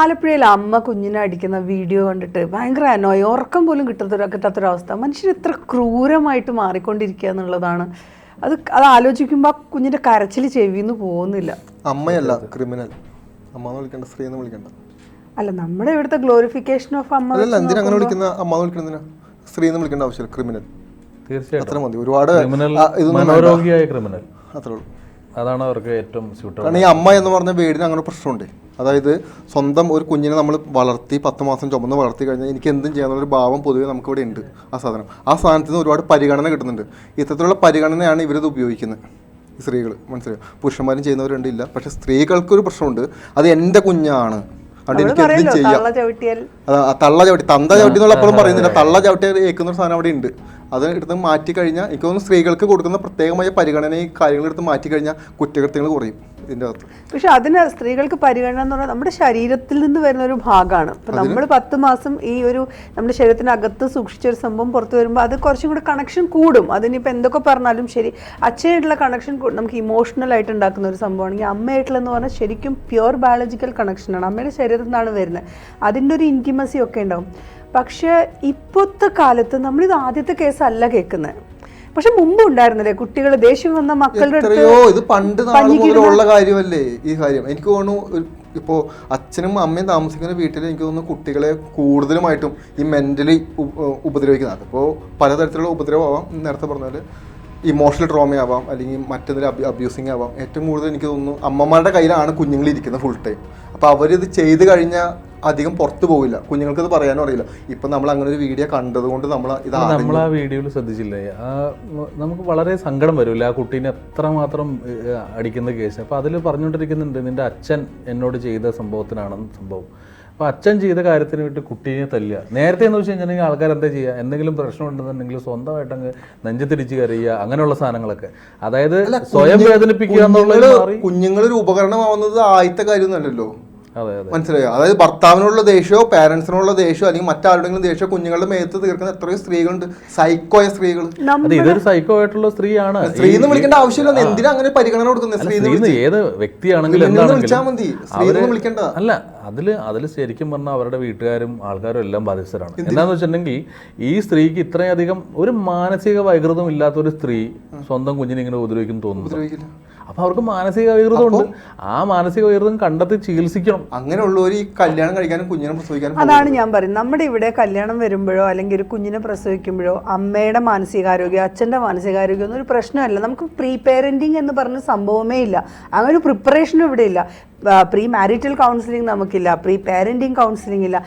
ആലപ്പുഴയിൽ അമ്മ കുഞ്ഞിനെ അടിക്കുന്ന വീഡിയോ കണ്ടിട്ട് ഭയങ്കര അനോയ ഉറക്കം പോലും കിട്ടത്തൊരു കിട്ടാത്തൊരവസ്ഥ. മനുഷ്യൻ ഇത്ര ക്രൂരമായിട്ട് മാറിക്കൊണ്ടിരിക്കുക എന്നുള്ളതാണ്. അത് അത് ആലോചിക്കുമ്പോൾ ആ കുഞ്ഞിന്റെ കരച്ചിൽ ചെവിന്ന് പോകുന്നില്ല. അമ്മയല്ല ക്രിമിനൽ അമ്മ എന്ന് വിളിക്കണ്ട സ്ത്രീ എന്ന് വിളിക്കേണ്ട. അല്ല നമ്മുടെ ഇവിടുത്തെ ഗ്ലോറിഫിക്കേഷൻ ഓഫ് അമ്മ അല്ല എന്തിനാ അങ്ങനെ വിളിക്കുന്ന? അമ്മ എന്ന് വിളിക്കുന്നതിനാ സ്ത്രീ എന്ന് വിളിക്കേണ്ട ആവശ്യമില്ല ക്രിമിനൽ തീർച്ചയായിട്ടും. അത്ര മതി. ഒരുപാട് മനോരോഗിയായ ക്രിമിനൽ അത്രേ ഉള്ളൂ. അതാണ് അവർക്ക് ഏറ്റവും സ്യൂട്ടബിൾ കാരണം ഈ അമ്മ എന്ന് പറഞ്ഞ വീടിന് അങ്ങനെ പ്രശ്നമുണ്ട്. അതായത് സ്വന്തം ഒരു കുഞ്ഞിനെ നമ്മൾ വളർത്തി പത്ത് മാസം ചുമന്ന് വളർത്തി കഴിഞ്ഞാൽ എനിക്ക് എന്തും ചെയ്യാനുള്ള ഒരു ഭാവം പൊതുവെ നമുക്ക് ഇവിടെ ഉണ്ട് ആ സാധനം. ആ സാധനത്തിൽ നിന്ന് ഒരുപാട് പരിഗണന കിട്ടുന്നുണ്ട്. ഇത്തരത്തിലുള്ള പരിഗണനയാണ് ഇവരിത് ഉപയോഗിക്കുന്നത്. സ്ത്രീകൾ മനസ്സിലായോ? പുരുഷന്മാരും ചെയ്യുന്നവരുണ്ട് ഇല്ല. പക്ഷെ സ്ത്രീകൾക്കൊരു പ്രശ്നമുണ്ട്. അത് എന്റെ കുഞ്ഞാണ്. അതുകൊണ്ട് എനിക്ക് എന്തും ചെയ്യാം. തള്ള ചവിട്ടി തന്ത ചവിട്ടി എന്നുള്ള എപ്പോഴും പറയുന്നില്ല. തള്ള ചവിട്ടി ഏക്കുന്ന ഒരു സാധനം അവിടെ ഉണ്ട്. അത് എടുത്ത് മാറ്റി കഴിഞ്ഞാൽ എനിക്ക് തോന്നുന്നു സ്ത്രീകൾക്ക് കൊടുക്കുന്ന പ്രത്യേകമായ പരിഗണന ഈ കാര്യങ്ങൾ എടുത്ത് മാറ്റി കഴിഞ്ഞാൽ കുറ്റകൃത്യങ്ങൾ കുറയും. ഇതിന്റെ അകത്ത്. പക്ഷെ അതിന് സ്ത്രീകൾക്ക് പരിഗണന എന്ന് പറഞ്ഞാൽ നമ്മുടെ ശരീരത്തിൽ നിന്ന് വരുന്ന ഒരു ഭാഗമാണ്. ഇപ്പൊ നമ്മൾ പത്ത് മാസം ഈ ഒരു നമ്മുടെ ശരീരത്തിനകത്ത് സൂക്ഷിച്ച ഒരു സംഭവം പുറത്തു വരുമ്പോൾ അത് കുറച്ചും കൂടെ കണക്ഷൻ കൂടും. അതിനിപ്പോൾ എന്തൊക്കെ പറഞ്ഞാലും ശരി. അച്ഛനായിട്ടുള്ള കണക്ഷൻ നമുക്ക് ഇമോഷണൽ ആയിട്ട് ഉണ്ടാക്കുന്ന ഒരു സംഭവമാണെങ്കിൽ അമ്മയായിട്ടുള്ളതെന്ന് പറഞ്ഞാൽ ശരിക്കും പ്യുവർ ബയോളജിക്കൽ കണക്ഷനാണ് അമ്മയുടെ ശരീരത്തിൽ നിന്നാണ് വരുന്നത്. അതിന്റെ ഒരു ഇന്റിമസി ഒക്കെ ഉണ്ടാവും. പക്ഷേ ഇപ്പോഴത്തെ കാലത്ത് നമ്മളിത് ആദ്യത്തെ കേസല്ല കേൾക്കുന്നത്. പക്ഷെ മുമ്പ് ഉണ്ടായിരുന്നില്ലേ കുട്ടികൾ ദേഷ്യം വന്ന മക്കളുടെ എത്രയോ ഇത് പണ്ട് മുതലുള്ള കാര്യമല്ലേ ഈ കാര്യം? എനിക്ക് തോന്നുന്നു ഇപ്പോൾ ഇപ്പോ അച്ഛനും അമ്മയും താമസിക്കുന്ന വീട്ടിൽ എനിക്ക് തോന്നുന്നു കുട്ടികളെ കൂടുതലുമായിട്ടും ഈ മെന്റലി ഉപദ്രവിക്കുന്നത്. അപ്പോൾ പലതരത്തിലുള്ള ഉപദ്രവമാവാം നേരത്തെ പറഞ്ഞ പോലെ ഇമോഷണൽ ട്രോമ ആവാം അല്ലെങ്കിൽ മറ്റെന്തെങ്കിലും അബ്യൂസിങ് ആവാം. ഏറ്റവും കൂടുതൽ എനിക്ക് തോന്നുന്നു അമ്മമാരുടെ കയ്യിലാണ് കുഞ്ഞുങ്ങൾ ഇരിക്കുന്നത് ഫുൾ ടൈം അപ്പോൾ അവരിത് ചെയ്ത് കഴിഞ്ഞാൽ അധികം പുറത്തു പോകില്ല കുഞ്ഞുങ്ങൾക്ക് ഇത് പറയാനും അറിയില്ല. ഇപ്പം നമ്മൾ അങ്ങനെ ഒരു വീഡിയോ കണ്ടതുകൊണ്ട് നമ്മൾ ഇത് നമ്മൾ ആ വീഡിയോയിൽ ശ്രദ്ധിച്ചില്ലേ? ആ നമുക്ക് വളരെ സങ്കടം വരില്ല ആ കുട്ടീനെ എത്രമാത്രം അടിക്കുന്ന കേസ്? അപ്പോൾ അതിൽ പറഞ്ഞുകൊണ്ടിരിക്കുന്നുണ്ട് നിന്റെ അച്ഛൻ എന്നോട് ചെയ്ത സംഭവത്തിനാണെന്ന് സംഭവം. അപ്പോൾ അച്ഛൻ ചെയ്ത കാര്യത്തിന് വേണ്ടി കുട്ടീനെ തല്ലുക. നേരത്തെ എന്ന് വെച്ച് കഴിഞ്ഞിട്ടുണ്ടെങ്കിൽ ആൾക്കാർ എന്താ ചെയ്യുക? എന്തെങ്കിലും പ്രശ്നം ഉണ്ടെന്നുണ്ടെങ്കിൽ സ്വന്തമായിട്ട് അങ്ങ് നെഞ്ചത്തിടിച്ച് കരയുക അങ്ങനെയുള്ള സാധനങ്ങളൊക്കെ. അതായത് സ്വയം വേദനിപ്പിക്കുക എന്നുള്ളത് കുഞ്ഞുങ്ങളൊരു ഉപകരണമാവുന്നത് ആദ്യത്തെ കാര്യമൊന്നുമല്ലല്ലോ. മനസ്സിലായോ? അതായത് ഭർത്താവിനുള്ള ദേഷ്യമോ പാരന്റ്സിനുള്ള ദേഷ്യമോ അല്ലെങ്കിൽ മറ്റാരുടെങ്കിലും ദേഷ്യമോ കുഞ്ഞുങ്ങളുടെ മേത്ത് തീർക്കുന്ന എത്രയോ സ്ത്രീകളുണ്ട്. സൈക്കോയ സ്ത്രീകൾ ഇതൊരു സൈക്കോ ആയിട്ടുള്ള സ്ത്രീയാണ്. സ്ത്രീ എന്ന് വിളിക്കേണ്ട ആവശ്യമില്ല. എന്തിനാ അങ്ങനെ പരിഗണന കൊടുക്കുന്നത്? സ്ത്രീ ഏത് വ്യക്തിയാണെങ്കിലും വിളിച്ചാൽ മതി. സ്ത്രീ എന്ന് വിളിക്കേണ്ട. അല്ല അതിൽ അതിൽ ശരിക്കും പറഞ്ഞാൽ അവരുടെ വീട്ടുകാരും ആൾക്കാരും എല്ലാം ബാധിച്ചവരാണ് എന്താന്ന് വെച്ചിട്ടുണ്ടെങ്കിൽ ഈ സ്ത്രീക്ക് ഇത്രയധികം ഒരു മാനസിക വൈകൃതം ഇല്ലാത്ത ഒരു സ്ത്രീ സ്വന്തം കുഞ്ഞിനെ ഇങ്ങനെ ഉപദ്രവിക്കും തോന്നുന്നു അപ്പൊ അവർക്ക് മാനസിക വൈകൃതം ഉണ്ട് ആ മാനസിക വൈകൃതം കണ്ടെത്തി ചികിത്സിക്കണം. അങ്ങനെയുള്ളവർ ഈ കല്യാണം കഴിക്കാനും കുഞ്ഞിനെ പ്രസവിക്കാനും അതാണ് ഞാൻ പറയുന്നത്. നമ്മുടെ ഇവിടെ കല്യാണം വരുമ്പോഴോ അല്ലെങ്കിൽ ഒരു കുഞ്ഞിനെ പ്രസവിക്കുമ്പോഴോ അമ്മയുടെ മാനസികാരോഗ്യം അച്ഛന്റെ മാനസികാരോഗ്യം ഒന്നും ഒരു പ്രശ്നമല്ല. നമുക്ക് പ്രീ പേരന്റിങ് എന്ന് പറഞ്ഞ സംഭവമേ ഇല്ല. അങ്ങനെ ഒരു പ്രിപ്പറേഷനും ഇവിടെ ഇല്ല. പ്രീ മാരിറ്റൽ കൗൺസിലിംഗ് നമുക്കില്ല. പ്രീ പാരന്റിങ് കൗൺസിലിംഗ് ഇല്ല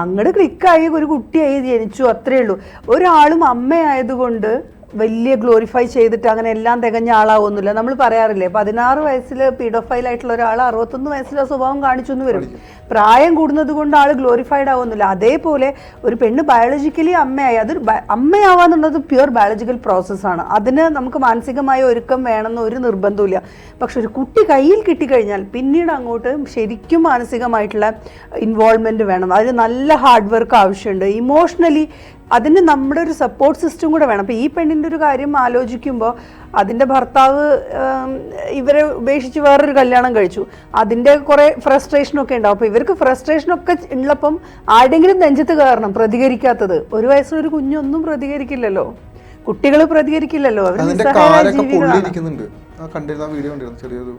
അങ്ങോട്ട് ക്ലിക്കായി ഒരു കുട്ടിയായി ജനിച്ചു അത്രേ ഉള്ളൂ. ഒരാളും അമ്മയായതുകൊണ്ട് വലിയ ഗ്ലോറിഫൈ ചെയ്തിട്ട് അങ്ങനെ എല്ലാം തികഞ്ഞ ആളാവുന്നില്ല നമ്മൾ പറയാറില്ലേ പതിനാറ് വയസ്സിൽ പീഡോഫൈൽ ആയിട്ടുള്ള ഒരാൾ അറുപത്തൊന്ന് വയസ്സിലെ ആ സ്വഭാവം കാണിച്ചു എന്ന് വരും. പ്രായം കൂടുന്നത് കൊണ്ട് ആൾ ഗ്ലോറിഫൈഡ് ആവുന്നില്ല അതേപോലെ ഒരു പെണ്ണ് ബയോളജിക്കലി അമ്മയായി അതൊരു അമ്മയാവാന്നുള്ളത് പ്യുവർ ബയോളജിക്കൽ പ്രോസസ്സാണ് അതിന് നമുക്ക് മാനസികമായ ഒരുക്കം വേണമെന്ന് ഒരു നിർബന്ധമില്ല പക്ഷെ ഒരു കുട്ടി കയ്യിൽ കിട്ടിക്കഴിഞ്ഞാൽ പിന്നീട് അങ്ങോട്ട് ശരിക്കും മാനസികമായിട്ടുള്ള ഇൻവോൾവ്മെന്റ് വേണം. അതിന് നല്ല ഹാർഡ് വർക്ക് ആവശ്യമുണ്ട്. ഇമോഷണലി അതിന് നമ്മുടെ ഒരു സപ്പോർട്ട് സിസ്റ്റം കൂടെ വേണം. അപ്പോൾ ഈ പെണ്ണിന്റെ ഒരു കാര്യം ആലോചിക്കുമ്പോൾ അതിന്റെ ഭർത്താവ് ഇവരെ ഉപേക്ഷിച്ച് വേറൊരു കല്യാണം കഴിച്ചു. അതിന്റെ കുറേ ഫ്രസ്ട്രേഷനൊക്കെ ഉണ്ടാവും. അപ്പോൾ ഇവർക്ക് ഫ്രസ്ട്രേഷനൊക്കെ ഉള്ളപ്പം ആരുടെങ്കിലും നെഞ്ചത്ത് കയറണം പ്രതികരിക്കാത്തത്. ഒരു വയസ്സിലൊരു കുഞ്ഞൊന്നും പ്രതികരിക്കില്ലല്ലോ. കുട്ടികൾ പ്രതികരിക്കില്ലല്ലോ. അവർ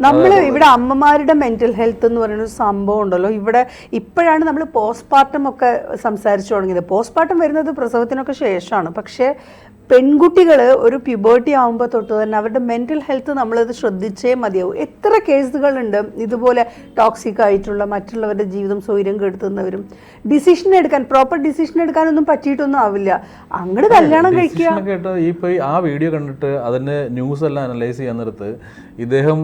നമ്മൾ ഇവിടെ അമ്മമാരുടെ മെന്റൽ ഹെൽത്ത് എന്ന് പറയുന്ന ഒരു സംഭവം ഉണ്ടല്ലോ. ഇവിടെ ഇപ്പോഴാണ് നമ്മൾ പോസ്റ്റ്മോർട്ടം ഒക്കെ സംസാരിച്ചു തുടങ്ങിയത്. പോസ്റ്റ്മോർട്ടം വരുന്നത് പ്രസവത്തിനൊക്കെ ശേഷമാണ്. പക്ഷേ പെൺകുട്ടികൾ ഒരു പ്യൂബേർട്ടി ആകുമ്പോൾ തൊട്ട് തന്നെ അവരുടെ മെന്റൽ ഹെൽത്ത് നമ്മളത് ശ്രദ്ധിച്ചേ മതിയാവും. എത്ര കേസുകളുണ്ട് ഇതുപോലെ ടോക്സിക് ആയിട്ടുള്ള മറ്റുള്ളവരുടെ ജീവിതം സ്വൈര്യം കെടുത്തുന്നവരും. ഡിസിഷൻ എടുക്കാൻ പ്രോപ്പർ ഡിസിഷൻ എടുക്കാനൊന്നും പറ്റിയിട്ടൊന്നും ആവില്ല. അങ്ങോട്ട് കല്യാണം കഴിക്കുക. Decision കേട്ടോ ഈ ഇപ്പൊ ആ വീഡിയോ കണ്ടിട്ട് അതിന്റെ ന്യൂസ് എല്ലാം അനലൈസ് ചെയ്യാൻ നേരത്ത് ഇദ്ദേഹം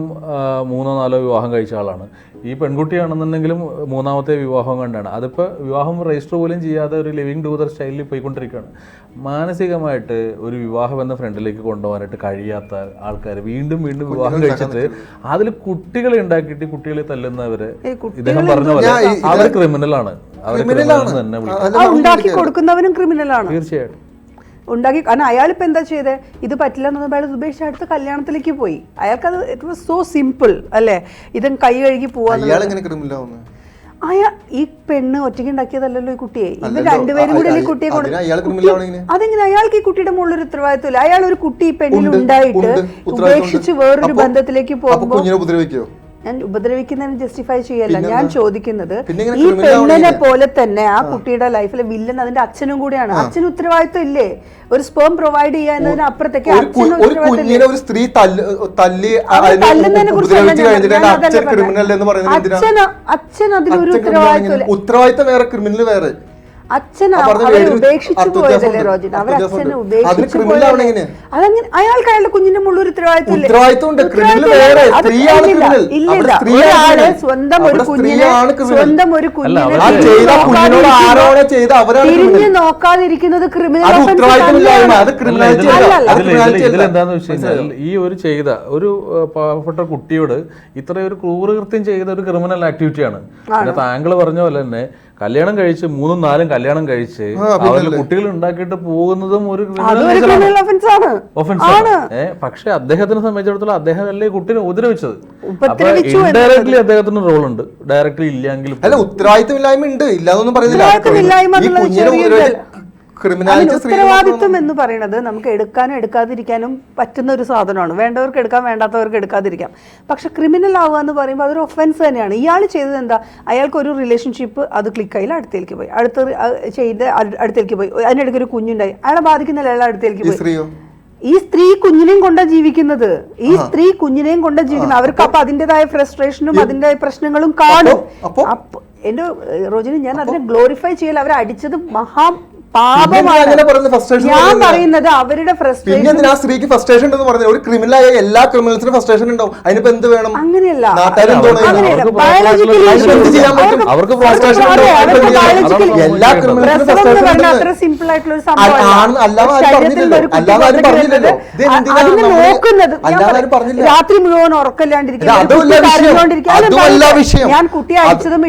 മൂന്നോ നാലോ വിവാഹം കഴിച്ച ആളാണ്. ഈ പെൺകുട്ടിയാണെന്നുണ്ടെങ്കിലും മൂന്നാമത്തെ വിവാഹം കണ്ടാണ്. അതിപ്പോൾ വിവാഹം രജിസ്റ്റർ പോലും ചെയ്യാതെ ഒരു ലിവിങ് ടൂതർ സ്റ്റൈലിൽ പോയിക്കൊണ്ടിരിക്കുകയാണ്. മാനസികമായിട്ട് ഒരു വിവാഹം എന്ന ഫ്രണ്ടിലേക്ക് കൊണ്ടുപോകാനായിട്ട് കഴിയാത്ത ആൾക്കാർ വീണ്ടും വീണ്ടും വിവാഹം കഴിച്ചിട്ട് അതിൽ കുട്ടികളെ ഉണ്ടാക്കിയിട്ട് കുട്ടികളെ തല്ലുന്നവരെ ഇദ്ദേഹം പറഞ്ഞ പോലെ അവർ ക്രിമിനലാണ്. അവർ ക്രിമിനൽ തന്നെ വിളിക്കും. ഉണ്ടാക്കി കൊടുക്കുന്നവനും ക്രിമിനലാണ്. തീർച്ചയായിട്ടും. ഉണ്ടാക്കി കാരണം അയാളിപ്പോൾ എന്താ ചെയ്തത് ഇത് പറ്റില്ല എന്ന് അയാൾ ഉപേക്ഷിച്ച് അടുത്ത കല്യാണത്തിലേക്ക് പോയി. അയാൾക്കത് ഇറ്റ് വാസ് സോ സിമ്പിൾ അല്ലേ? ഇതും കൈ കഴുകി പോവാന്ന് അയാൾ അയാ ഈ പെണ്ണ് ഒറ്റയ്ക്ക് ഉണ്ടാക്കിയതല്ലല്ലോ ഈ കുട്ടിയെ അല്ലല്ലോ. രണ്ടുപേരും കൂടി ഈ കുട്ടിയെ. അതെങ്ങനെ അയാൾക്ക് ഈ കുട്ടിയുടെ മുകളിൽ ഒരു ഉത്തരവാദിത്വമില്ല അയാൾ ഒരു കുട്ടി ഈ പെണ്ണിൽ ഉണ്ടായിട്ട് ഉപേക്ഷിച്ച് വേറൊരു ബന്ധത്തിലേക്ക് പോകുമ്പോൾ ഞാൻ ഉപദ്രവിക്കുന്നതിന് ജസ്റ്റിഫൈ ചെയ്യല്ല. ഞാൻ ചോദിക്കുന്നത് ഈ പെണ്ണിനെ പോലെ തന്നെ ആ കുട്ടിയുടെ ലൈഫിലെ വില്ലൻ അതിന്റെ അച്ഛനും കൂടിയാണ്. അച്ഛന് ഉത്തരവാദിത്വം ഇല്ലേ? ഒരു സ്പേം പ്രൊവൈഡ് ചെയ്യാന്നതിന് അപ്പുറത്തേക്ക് ഒരു സ്ത്രീ തല്ലുന്നതിനെ. അച്ഛൻ അതിലൊരു ഉത്തരവാദിത്വം ഉത്തരവാദിത്വം ഉത്തരവാദിത്തം വേറെ ക്രിമിനൽ വേറെ. അച്ഛൻ അവരെ പേരിൽ ഉപേക്ഷിച്ചു പോയതല്ലേ റോജിൻ അവർ അച്ഛനെ ഉപേക്ഷിച്ചു criminal പോയതല്ലേ? എങ്ങനെ? അതങ്ങനെ അയാൾക്ക് അയാളുടെ കുഞ്ഞിന്റെ മുകളിൽ ഒരു ഉത്തരവാദിത്വം ഇല്ലേ? ഒരാൾ സ്വന്തം ഒരു കുഞ്ഞിനെ സ്വന്തം ഒരു കുഞ്ഞിനെ ആ തിരിഞ്ഞ് നോക്കാതിരിക്കുന്നത് ക്രിമിനൽ ഇതിലെന്താന്ന് വെച്ച് കഴിഞ്ഞാൽ ഈ ഒരു ചെയ്ത ഒരു പാവപ്പെട്ട കുട്ടിയോട് ഇത്രയൊരു ക്രൂരകൃത്യം ചെയ്ത ഒരു ക്രിമിനൽ ആക്ടിവിറ്റിയാണ് താങ്കൾ പറഞ്ഞ പോലെ തന്നെ കല്യാണം കഴിച്ച് മൂന്നും നാലും കല്യാണം കഴിച്ച് കുട്ടികൾ ഉണ്ടാക്കിയിട്ട് പോകുന്നതും ഒരു പക്ഷെ അദ്ദേഹത്തിനെ സംബന്ധിച്ചിടത്തോളം അദ്ദേഹം അല്ലേ കുട്ടിനെ കുട്ടീനെ ഉപദ്രവിച്ചത് ഡയറക്ട്ലി അദ്ദേഹത്തിന് റോൾ ഉണ്ട്. ഡയറക്ട്ലി ഇല്ലെങ്കിലും അല്ല ഉത്തരവാദിത്തമില്ലായ്മ ഉണ്ട്. ഇല്ലാതൊന്നും പറയുന്നില്ല. ഉത്തരവാദിത്വം എന്ന് പറയുന്നത് നമുക്ക് എടുക്കാനും എടുക്കാതിരിക്കാനും പറ്റുന്ന ഒരു സാധനമാണ്. വേണ്ടവർക്ക് എടുക്കാം വേണ്ടാത്തവർക്ക് എടുക്കാതിരിക്കാം. പക്ഷെ ക്രിമിനൽ ആവുക എന്ന് പറയുമ്പോൾ അതൊരു ഒഫൻസ് തന്നെയാണ്. ഇയാൾ ചെയ്തത് എന്താ? അയാൾക്ക് ഒരു റിലേഷൻഷിപ്പ് അത് ക്ലിക്കായില്ല അടുത്തേക്ക് പോയി. അടുത്ത ചെയ്ത് അടുത്തേക്ക് പോയി. അതിനിടയ്ക്ക് ഒരു കുഞ്ഞുണ്ടായി. അയാളെ ബാധിക്കുന്നില്ല അയാൾ അടുത്തേക്ക് പോയി. ഈ സ്ത്രീ കുഞ്ഞിനെയും കൊണ്ടാ ജീവിക്കുന്നത്. ഈ സ്ത്രീ കുഞ്ഞിനെയും കൊണ്ടാ ജീവിക്കുന്നത്. അവർക്ക് അപ്പൊ അതിന്റെതായ ഫ്രസ്ട്രേഷനും അതിന്റെ പ്രശ്നങ്ങളും കാണും. എന്റെ റോജിന് ഞാൻ അതിനെ ഗ്ലോറിഫൈ ചെയ്യല അവരെ അടിച്ചത് മഹാ പാപമാണ്. ഞാൻ പറയുന്നത്? അവരുടെ ഫ്രസ്ട്രേഷൻ ആ സ്ത്രീക്ക് ഫ്രസ്ട്രേഷൻ ഉണ്ടെന്ന് പറഞ്ഞത്? ഒരു ക്രിമിനലായ എല്ലാ ക്രിമിനൽസിനും ഫ്രസ്ട്രേഷൻ ഉണ്ടാവും. അതിനിപ്പോ എന്ത് വേണം? അങ്ങനെയല്ല. അവർക്ക് എല്ലാ ക്രിമിനൽസിനും ഫ്രസ്ട്രേഷൻ അത്ര സിമ്പിൾ ആയിട്ടുള്ള ഒരു അതിനെ നോക്കുന്നത്. രാത്രി മുഴുവൻ. വിഷയം. ഞാൻ കുട്ടിയെ അയച്ചതും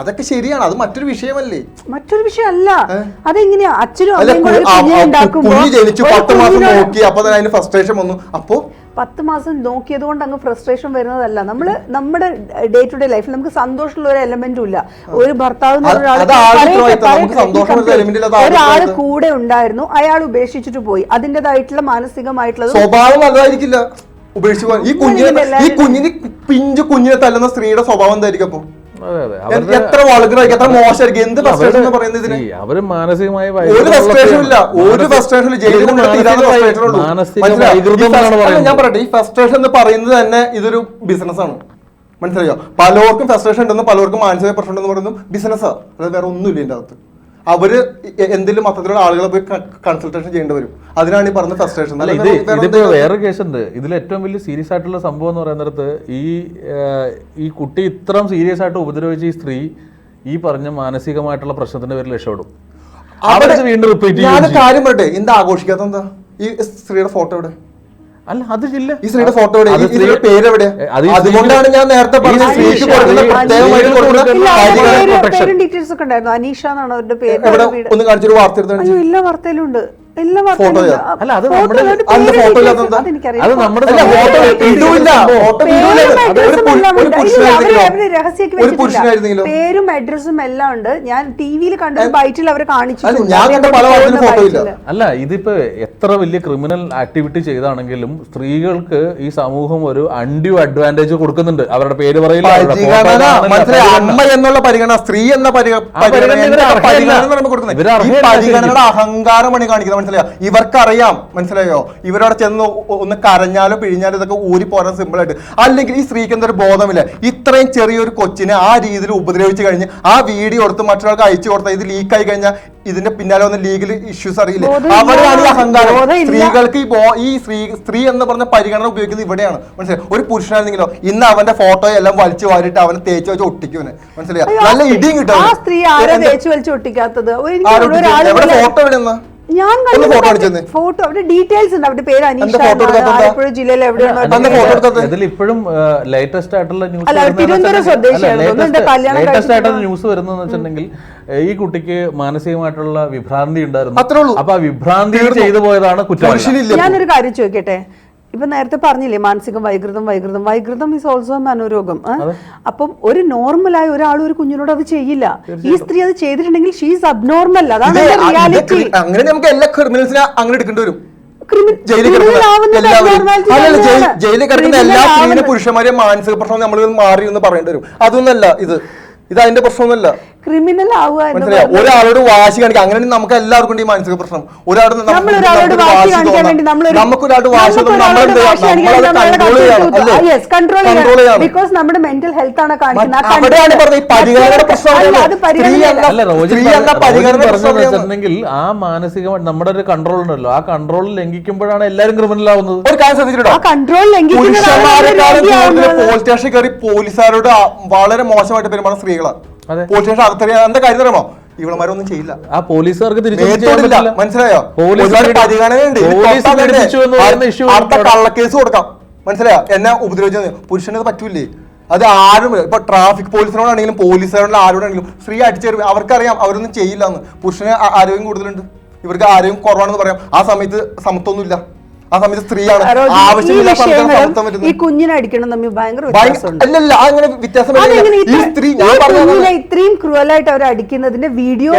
അതൊക്കെ ശരിയാണ്. അത് മറ്റൊരു വിഷയമല്ലേ? മറ്റൊരു വിഷയമല്ല. അതെങ്ങനെയാ അച്ഛനും ജനിച്ചു പത്ത് മാസം നോക്കി അപ്പൊ തന്നെ അതിന് ഫ്രസ്ട്രേഷൻ വന്നു. അപ്പോ? പത്ത് മാസം നോക്കിയത് കൊണ്ട് അങ്ങ് ഫ്രസ്ട്രേഷൻ വരുന്നതല്ല. നമ്മൾ നമ്മുടെ ഡേ ടു ഡേ ലൈഫിൽ നമുക്ക് സന്തോഷമുള്ള ഒരു എലമെന്റും ഇല്ല ഒരു ഭർത്താവ് ഒരാൾ. കൂടെ ഉണ്ടായിരുന്നു അയാൾ ഉപേക്ഷിച്ചിട്ട് പോയി. അതിന്റെതായിട്ടുള്ള മാനസികമായിട്ടുള്ള സ്വഭാവം നല്ലതായിരിക്കില്ല. ഉപേക്ഷിച്ചു ഈ കുഞ്ഞിനെ ഈ കുഞ്ഞിന് പിഞ്ചു കുഞ്ഞിനെ തല്ലുന്ന സ്ത്രീയുടെ സ്വഭാവം എന്തായിരിക്കും അപ്പൊ? എത്ര എത്ര മോശമായിരിക്കും എന്ത് ഫ്രസ്ട്രേഷൻ എന്ന് പറയുന്നത് ഇതിന്? അവർ മാനസികമായി ഒരു ഫ്രസ്ട്രേഷൻ ഇല്ല ഒരു ഫ്രസ്ട്രേഷൻ ഞാൻ പറയട്ടെ ഈ ഫ്രസ്ട്രേഷൻ എന്ന് പറയുന്നത് തന്നെ ഇതൊരു ബിസിനസ് ആണ്. മനസ്സിലായോ? പലർക്കും ഫ്രസ്ട്രേഷൻ ഉണ്ടെന്ന് പലർക്കും മാനസിക പ്രശ്നം ഉണ്ടെന്ന് പറയുന്നത് ബിസിനസ്സാണ് അതായത് വേറെ ഒന്നുമില്ല ഇതിന്റെ അകത്ത്. അവർ എ- എന്തെങ്കിലും മൊത്തത്തിലുള്ള ആളുകളെ പോയി കൺസൾട്ടേഷൻ ചെയ്യേണ്ടി വരും. അതിനാണ് ഈ പറഞ്ഞ ഫ്രസ്ട്രേഷൻ അല്ല ഇത് ഇതിപ്പോ വേറെ കേസുണ്ട് ഇതിൽ ഏറ്റവും വലിയ സീരിയസ് ആയിട്ടുള്ള സംഭവം എന്ന് പറയുന്നിടത്ത് ഈ ഈ കുട്ടി ഇത്രയും സീരിയസ് ആയിട്ട് ഉപദ്രവിച്ച ഈ സ്ത്രീ ഈ പറഞ്ഞ മാനസികമായിട്ടുള്ള പ്രശ്നത്തിന്റെ പേരിൽ രക്ഷപ്പെടും. അവിടെ വീണ്ടും റിപ്പീറ്റ് ഞാൻ കാര്യം പറയട്ടെ? എന്താ ആഘോഷിക്കാത്ത എന്താ? ഈ സ്ത്രീയുടെ ഫോട്ടോ എവിടെ? അല്ല അത് ഇല്ല. ഈ സ്ത്രീയുടെ ഫോട്ടോ അതുകൊണ്ടാണ് ഞാൻ നേരത്തെ പറഞ്ഞത് ഇല്ല, ഡീറ്റെയിൽസ് ഒക്കെ ഉണ്ടായിരുന്നു. അനീഷ എന്നാണ് അവരുടെ പേര്. ഒന്ന് കാണിച്ചൊരു വാർത്ത എടുത്താണ് അയ്യോ അല്ല, അത് നമ്മുടെ- ഫോട്ടോ അത് നമ്മുടെ. ഒരു അഡ്രസ്സും പുരു-? അവർ അവർ അഡ്രസ്സും എല്ലാം ഉണ്ട്. ഞാൻ ടി വിയിൽ കണ്ട ഒരു ബൈറ്റിൽ അവർ കാണിച്ചു ഞാൻ കണ്ട പല ഫോട്ടോ ഇല്ല. അല്ല ഇതിപ്പോ എത്ര വലിയ ക്രിമിനൽ ആക്ടിവിറ്റി ചെയ്താണെങ്കിലും സ്ത്രീകൾക്ക് ഈ സമൂഹം ഒരു അൺഡ്യൂ അഡ്വാന്റേജ് കൊടുക്കുന്നുണ്ട്. അവരുടെ പേര് പറയില്ല. അമ്മ എന്നുള്ള പരിഗണന സ്ത്രീ എന്ന പരിഗ- പരിഗണന അഹങ്കാരമാണ് കാണിക്കുന്നത്. മനസ്സിലായോ? ഇവർക്കറിയാം. മനസ്സിലായോ? ഇവരവിടെ ചെന്ന് ഒന്ന് കരഞ്ഞാലോ പിഴിഞ്ഞാലോ ഇതൊക്കെ ഊരി പോരാൻ സിമ്പിൾ ആയിട്ട്. അല്ലെങ്കിൽ ഈ സ്ത്രീക്ക് എന്തൊരു ബോധമില്ല. ഇത്രയും ചെറിയൊരു കൊച്ചിനെ ആ രീതിയിൽ ഉപദ്രവിച്ചു കഴിഞ്ഞ് ആ വീഡിയോ എടുത്ത് മറ്റൊരാൾക്ക് അയച്ചു കൊടുത്താൽ ഇത് ലീക്ക് ആയി കഴിഞ്ഞാൽ ഇതിന്റെ പിന്നാലെ വന്ന ലീഗൽ ഇഷ്യൂസ് അറിയില്ലേ? അവരാണ് അവിടെയാണ് ഈ അഹങ്കാരം. സ്ത്രീകൾക്ക് ഈ ഈ സ്ത്രീ സ്ത്രീ എന്ന് പറഞ്ഞ പരിഗണന ഉപയോഗിക്കുന്നത് ഇവിടെയാണ്. മനസ്സിലായി? ഒരു പുരുഷനായിരുന്നെങ്കിലോ ഇന്ന് അവന്റെ ഫോട്ടോ എല്ലാം വലിച്ചു വാരിട്ട് അവനെ തേച്ച് വെച്ച് ഒട്ടിക്കുവനെ മനസ്സിലായി? നല്ല ഇടിയും കിട്ടും ഫോട്ടോ എവിടെ നിന്നാ? ഞാൻ ഫോട്ടോ അവിടെ ഡീറ്റെയിൽസ് ഉണ്ട്. അവരുടെ പേര് അനീഷ. ആലപ്പുഴ ജില്ലയിൽ എവിടെയാണ് ഇപ്പോഴും ലേറ്റസ്റ്റ് ആയിട്ടുള്ള ന്യൂസ് തിരുവനന്തപുരം. ലേറ്റസ്റ്റ് ആയിട്ടുള്ള ന്യൂസ് വരുന്നതെന്ന് വെച്ചിട്ടുണ്ടെങ്കിൽ ഈ കുട്ടിക്ക് മാനസികമായിട്ടുള്ള വിഭ്രാന്തി ഉണ്ടായിരുന്നു. അത്രേ ഉള്ളൂ. അപ്പൊ ആ വിഭ്രാന്തി ചെയ്തു പോയതാണ് കുറ്റം. ഞാനൊരു കാര്യം ചോദിക്കട്ടെ? ഇപ്പൊ നേരത്തെ പറഞ്ഞില്ലേ മാനസികം വൈകൃതം വൈകൃതം. വൈകൃതം ഈസ് ഓൾസോ മനോരോഗം? അപ്പം ഒരു നോർമലായ ഒരാൾ ഒരു കുഞ്ഞിനോട് അത് ചെയ്യില്ല. ഈ സ്ത്രീ അത് ചെയ്തിട്ടുണ്ടെങ്കിൽ ഷീസ് അബ്നോർമൽ അതാണ് റിയാലിറ്റി അങ്ങനെ നമുക്ക് എല്ലാ ക്രിമിനൽസിനെ അങ്ങനെ എടുക്കേണ്ടി വരും. ജയിലിൽ കിടക്കുന്ന എല്ലാ സ്ത്രീനെ പുരുഷന്മാരെയും മാനസിക പ്രശ്നം നമ്മൾ മാറി എന്ന് പറയേണ്ടി വരും. അതൊന്നല്ല ഇത്. ഇത് അതിന്റെ പ്രശ്നമൊന്നുമല്ല. ക്രിമിനൽ ആവുക ഒരാളോട് വാശി കാണിക്കുക അങ്ങനെ നമുക്ക് എല്ലാവർക്കും ഈ മാനസിക പ്രശ്നം. ഒരാളോട് ബിക്കോസ് നമ്മുടെ മെന്റൽ ഹെൽത്ത് ആണ് കാണിക്കുന്നത്. ആ മാനസികമായി നമ്മുടെ ഒരു കൺട്രോൾ ഉണ്ടല്ലോ. ആ കൺട്രോൾ ലംഘിക്കുമ്പോഴാണ് എല്ലാവരും ക്രിമിനൽ ആവുന്നത്. ഒരു കാര്യം ശ്രദ്ധിച്ചിട്ടുണ്ടോ പോലീസ് സ്റ്റേഷൻ കയറി പോലീസുകാരോട് വളരെ മോശമായിട്ട് പെരുമാറുന്ന സ്ത്രീകളാണ്. പോലീസ് സ്റ്റേഷൻ അകത്തറിയാൻ എന്താ കാര്യം അറിയാമോ ഇവളമാരൊന്നും ചെയ്യില്ല. ആ പോലീസുകാർക്ക് നേരിട്ടില്ല മനസ്സിലായോ? അടുത്ത-. കള്ളക്കേസ് കൊടുക്കാം. മനസ്സിലായോ? എന്നെ ഉപദ്രവിച്ചു പുരുഷന് അത് പറ്റൂലേ. അത് ആരും ഇപ്പൊ ട്രാഫിക് പോലീസിനോടാണെങ്കിലും പോലീസുകാരോട് ആരോടാണെങ്കിലും സ്ത്രീ അടിച്ചേരും അവർക്കറിയാം അവരൊന്നും ചെയ്യില്ല എന്ന് പുരുഷന് ആരോഗ്യം കൂടുതലുണ്ട്. ഇവർക്ക് ആരോഗ്യം കുറവാണെന്ന് പറയാം. ആ സമയത്ത് സമത്വമൊന്നുമില്ല. ആ സമയത്ത് സ്ത്രീയാണ് ആവശ്യമില്ല ഈ കുഞ്ഞിനെ അടിക്കണം തമ്മിൽ ഭയങ്കര അല്ലല്ല അങ്ങനെ വ്യത്യാസം. ഈ സ്ത്രീ കുഞ്ഞിനെ ഇത്രയും ക്രൂവലായിട്ട് അവർ അടിക്കുന്നതിന്റെ വീഡിയോ?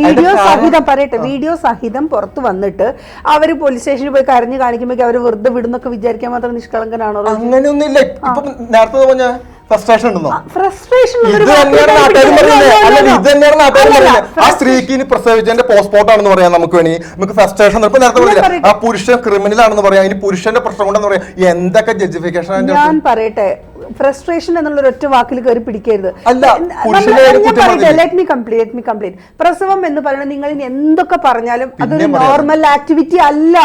വീഡിയോ? സഹിതം പറയട്ടെ വീഡിയോ സഹിതം പുറത്തു വന്നിട്ട് അവർ പോലീസ് സ്റ്റേഷനിൽ പോയി കരഞ്ഞു കാണിക്കുമ്പോൾ അവർ വെറുതെ വിടുന്നൊക്കെ വിചാരിക്കാൻ മാത്രം നിഷ്കളങ്കനാണോ അങ്ങനെയൊന്നുമില്ല ഇപ്പൊ നേരത്തെ പറഞ്ഞ ഫ്രസ്ട്രേഷൻ ഉണ്ടെന്നോ? ഫ്രസ്ട്രേഷൻ ഇത് തന്നെയാണ് നാട്ടുകാർ പറയുന്നത് അല്ല? ഇത് തന്നെയാണ് നാട്ടുകാർ പറയുന്നത് ആ സ്ത്രീക്ക് ഇനി പ്രസവിച്ചതിന്റെ പോസ്റ്റ്മോർട്ടം ആണെന്ന് പറയാം നമുക്ക് വേണമെങ്കിൽ നമുക്ക് ഫ്രസ്ട്രേഷൻ ഇപ്പൊ നേരത്തെ പറഞ്ഞില്ല ആ പുരുഷൻ ക്രിമിനൽ ആണെന്ന് പറയാം. ഇനി പുരുഷന്റെ പ്രശ്നം കൊണ്ടെന്ന് പറയാം. എന്തൊക്കെ ജസ്റ്റിഫിക്കേഷൻ ഞാൻ പറയട്ടെ. ഫ്രസ്ട്രേഷൻ എന്നുള്ള ഒറ്റ വാക്കിൽ കയറി പിടിക്കരുത്. നമ്മൾ- ഞാൻ പറയട്ടെ let me complete me complete പ്രസവം എന്ന് പറയുന്നത് നിങ്ങൾ ഇനി എന്തൊക്കെ പറഞ്ഞാലും അതൊരു നോർമൽ ആക്ടിവിറ്റി അല്ല.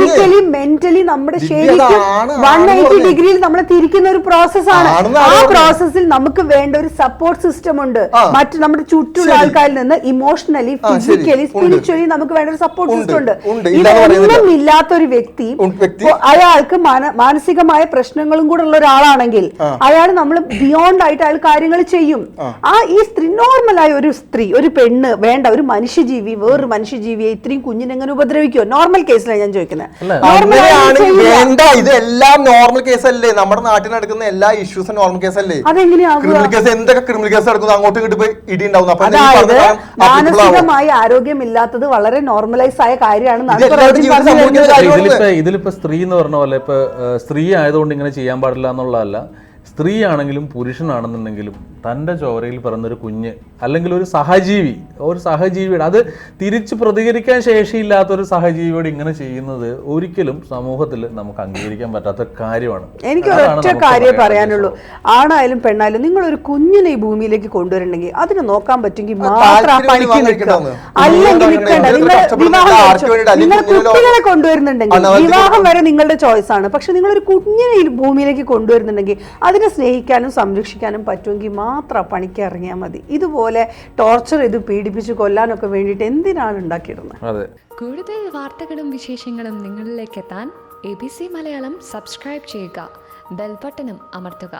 ഫിസിക്കലി മെന്റലി നമ്മുടെ ശരിക്കും വൺ എയ്റ്റി ഡിഗ്രിയിൽ നമ്മളെ തിരിക്കുന്ന ഒരു പ്രോസസ് ആണ്. ആ പ്രോസസ്സിൽ നമുക്ക് വേണ്ട ഒരു സപ്പോർട്ട് സിസ്റ്റം ഉണ്ട്. മറ്റ് നമ്മുടെ ചുറ്റുള്ള ആൾക്കാരിൽ നിന്ന് ഇമോഷണലി ഫിസിക്കലി സ്പിരിച്വലി നമുക്ക് വേണ്ട ഒരു സപ്പോർട്ട് സിസ്റ്റം ഉണ്ട്. ഇതൊന്നും ഇല്ലാത്ത ഇല്ലാത്തൊരു. വ്യക്തി- അയാൾക്ക് മാനസികമായ പ്രശ്നങ്ങളും കൂടെ ഉള്ള ഒരാളാണെങ്കിൽ അയാൾ നമ്മൾ ബിയോണ്ട് ആയിട്ട് അയാൾ കാര്യങ്ങൾ ചെയ്യും. ആ. ഈ സ്ത്രീ നോർമലായ ഒരു സ്ത്രീ ഒരു പെണ്ണ് വേണ്ട ഒരു മനുഷ്യജീവി വേറൊരു മനുഷ്യജീവിയെ ഇത്രയും കുഞ്ഞിനെ എങ്ങനെ ഉപദ്രവിക്കുമോ നോർമൽ കേസിലാണ് ഞാൻ ചോദിക്കുന്നത് ഇത് എല്ലാം നോർമൽ കേസല്ലേ അല്ലേ? നമ്മുടെ നാട്ടിൽ നടക്കുന്ന എല്ലാ ഇഷ്യൂസും നോർമൽ കേസല്ലേ? ക്രിമിനൽ കേസ് എന്തൊക്കെ ക്രിമിനൽ കേസ് നടക്കുന്നു? അങ്ങോട്ടും ഇങ്ങോട്ട് പോയി ഇടി ഉണ്ടാവും. മാനസികമായി ആരോഗ്യമില്ലാത്തത് വളരെ നോർമലൈസ് ആയ. കാര്യമാണ്. ഇതിലിപ്പോ ഇതിലിപ്പോ സ്ത്രീ എന്ന് പറഞ്ഞ പോലെ ഇപ്പൊ സ്ത്രീ ആയതുകൊണ്ട് ഇങ്ങനെ ചെയ്യാൻ പാടില്ല എന്നുള്ളതല്ല. സ്ത്രീ ആണെങ്കിലും പുരുഷനാണെന്നുണ്ടെങ്കിലും തന്റെ ചോരയിൽ പിറന്നൊരു കുഞ്ഞ് അല്ലെങ്കിൽ ഒരു സഹജീവി ഒരു സഹജീവിയുടെ അത് തിരിച്ച് പ്രതികരിക്കാൻ ശേഷിയില്ലാത്തൊരു സഹജീവിയോട് ഇങ്ങനെ ചെയ്യുന്നത് ഒരിക്കലും സമൂഹത്തിൽ നമുക്ക് അംഗീകരിക്കാൻ പറ്റാത്ത കാര്യമാണ്. എനിക്ക് ഒരൊറ്റ നമുക്ക് കാര്യം പറയാനുള്ളൂ. ആണായാലും പെണ്ണായാലും നിങ്ങൾ ഒരു കുഞ്ഞിനെ ഈ ഭൂമിയിലേക്ക് കൊണ്ടുവരണമെങ്കിൽ അതിനെ നോക്കാൻ പറ്റുമെങ്കിൽ മാത്രം. അല്ലെങ്കിൽ നിൽക്കണ്ട. നിങ്ങൾ വിവാഹം നിങ്ങൾ കുട്ടികളെ കൊണ്ടുവരുന്നുണ്ടെങ്കിൽ വിവാഹം വരെ നിങ്ങളുടെ ചോയ്സ് ആണ്. പക്ഷെ നിങ്ങൾ ഒരു കുഞ്ഞിനെ ഈ ഭൂമിയിലേക്ക് കൊണ്ടുവരുന്നുണ്ടെങ്കിൽ അതിനെ സ്നേഹിക്കാനും സംരക്ഷിക്കാനും പറ്റുമെങ്കിൽ മാത്രം പണിക്ക് ഇറങ്ങിയാൽ മതി. ഇതുപോലെ ടോർച്ചർ ചെയ്ത് പീഡിപ്പിച്ച് കൊല്ലാനൊക്കെ വേണ്ടിയിട്ട് എന്തിനാണ് ഉണ്ടാക്കിയിടുന്നത് അതെ. കൂടുതൽ വാർത്തകളും വിശേഷങ്ങളും നിങ്ങളിലേക്ക് എത്താൻ A B C Malayalam subscribe ചെയ്യുക. ബെൽബട്ടനും അമർത്തുക.